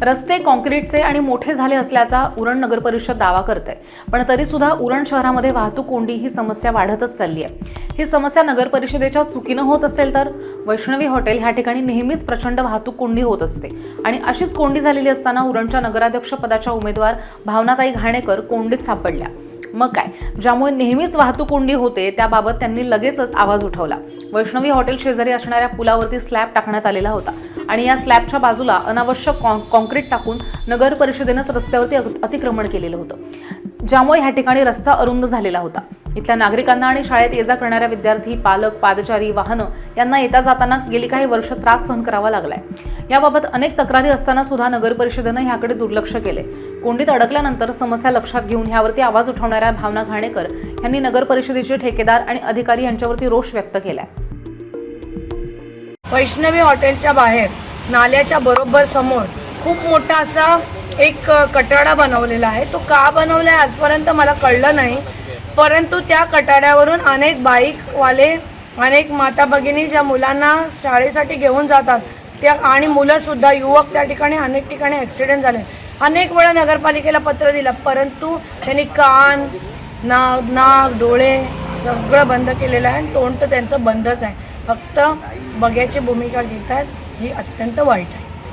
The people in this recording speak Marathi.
रस्ते कॉन्क्रीटचे आणि मोठे झाले असल्याचा उरण नगर परिषद दावा करते पण तरीसुद्धा उरण शहरामध्ये वाहतूक कोंडी ही समस्या वाढतच चालली आहे ही समस्या नगर परिषदेच्या चुकीनं होत असेल तर वैष्णवी हॉटेल ह्या ठिकाणी नेहमीच प्रचंड वाहतूक कोंडी होत असते. आणि अशीच कोंडी झालेली असताना उरणच्या नगराध्यक्षपदाच्या उमेदवार भावनाताई घाणेकर कोंडीत सापडल्या. मग काय? ज्यामुळे नेहमीच वाहतूक कोंडी होते त्याबाबत त्यांनी लगेचच आवाज उठवला. वैष्णवी हॉटेल शेजारी असणाऱ्या पुलावरती स्लॅब टाकण्यात आलेला होता आणि या स्लॅबच्या बाजूला अनावश्यक कॉन कॉन्क्रीट टाकून नगर परिषदेनंच रस्त्यावरती अतिक्रमण केलेलं होतं. ज्यामुळे ह्या ठिकाणी रस्ता अरुंद झालेला होता. इथल्या नागरिकांना आणि शाळेत ये जा करणाऱ्या विद्यार्थी पालक पादचारी वाहनं यांना येता जाताना गेली काही वर्ष त्रास सहन करावा लागलाय. याबाबत अनेक तक्रारी असताना सुद्धा नगर परिषदेनं ह्याकडे दुर्लक्ष केले कोंडीत अडकल्यानंतर समस्या लक्षात घेऊन ह्यावरती आवाज उठवणाऱ्या भावना घाणेकर यांनी नगर परिषदेचे ठेकेदार आणि अधिकारी यांच्यावरती रोष व्यक्त केलाय. वैष्णवी हॉटेलच्या बाहेर नाल्याच्या बरोबर समोर खूप मोठा असा एक कटाडा बनवलेला आहे. तो का बनवला आहे आजपर्यंत मला कळलं नाही. परंतु त्या कटाड्यावरून अनेक बाईकवाले अनेक माता भगिनी ज्या मुलांना शाळेसाठी घेऊन जातात त्या आणि मुलंसुद्धा युवक त्या ठिकाणी अनेक ठिकाणी ॲक्सिडेंट झाले. अनेक वेळा नगरपालिकेला पत्र दिलं परंतु त्यांनी कान नाक नाक डोळे सगळं बंद केलेलं आहे आणि तोंड तर त्यांचं बंदच आहे. फक्त बघ्याची भूमिका घेत आहेत ही अत्यंत वाईट आहे.